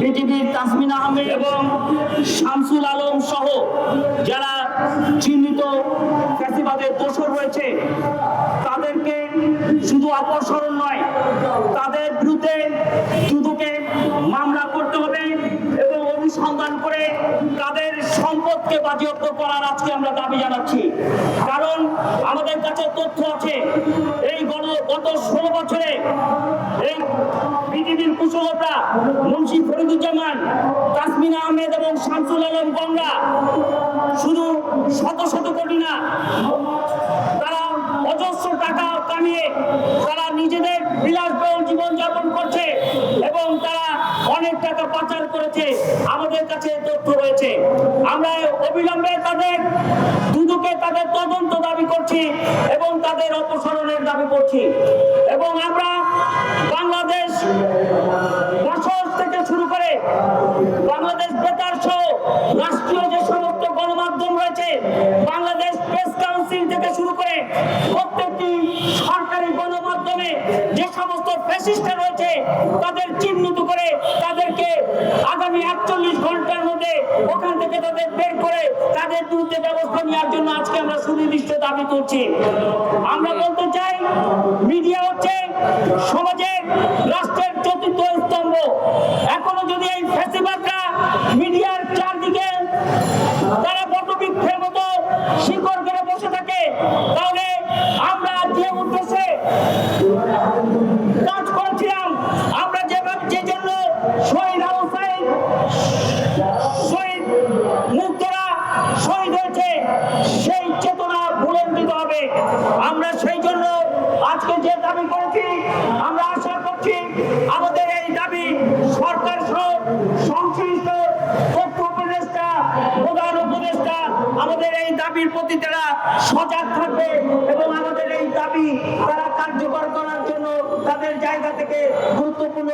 বিটিভির তাসমিন আহমেদ এবং শামসুল আলম সহ যারা চিহ্নিত ফ্যাসিবাদের দোষর রয়েছে, তাদেরকে শুধু অপসারণ নয় তাদের বিরুদ্ধে দুদকে মামলা করতে হবে এবং অনুসন্ধান করে তাদের সম্পদকে বাজেয়াপ্ত করার আজকে আমরা দাবি জানাচ্ছি। কারণ আমাদের কাছে তথ্য আছে, এই গণ- গত ষোলো বছরে এই পৃথিবীর কুশলতা, মুন্সি ফরিদুজ্জামান, তাসমিন আহমেদ এবং শামসুল আলম গঙ্গা শুধু শত শত কোটি না, তারা অজস্র টাকা কামিয়ে তারা নিজেদের বিলাসবহুল জীবনযাপন করছে এবং তারা অনেক টাকা করেছে আমাদের কাছে তথ্য রয়েছে। আমরা অবিলম্বে তাদের দুদকে তাদের তদন্ত দাবি করছি এবং তাদের অপসারণের দাবি করছি। এবং আমরা বাংলাদেশ প্রশাস থেকে শুরু করে বাংলাদেশ বেতার সহ রাষ্ট্রীয় যে সমস্ত গণমাধ্যম রয়েছে, বাংলাদেশ প্রেস কাউন্সিল থেকে শুরু করে প্রত্যেকটি সরকারি গণমাধ্যমে যে সমস্ত ফ্যাসিস্টরা রয়েছে, তাদের চিহ্নিত করে তাদেরকে আগামী একচল্লিশ ঘণ্টার মধ্যে ওখান থেকে তাদের বের করে তাদের বিরুদ্ধে ব্যবস্থা নেওয়ার জন্য আজকে আমরা সুনির্দিষ্ট দাবি করছি। আমরা বলতে চাই, মিডিয়া হচ্ছে সমাজের রাষ্ট্রের চতুর্থ স্তম্ভ। এখনও যদি এই ফ্যাসিবাদরা হবে। আমরা সেই জন্য আজকে যে দাবি করেছি, আমরা আশা করছি আমাদের এই দাবি সরকার সহ সংশ্লিষ্ট তথ্য উপদেষ্টা, প্রধান উপদেষ্টা, আমাদের এই দাবির প্রতি তারা সজাগ থাকবে এবং আমাদের এই দাবি তারা কার্যকর করার জন্য তাদের জায়গা থেকে গুরুত্বপূর্ণ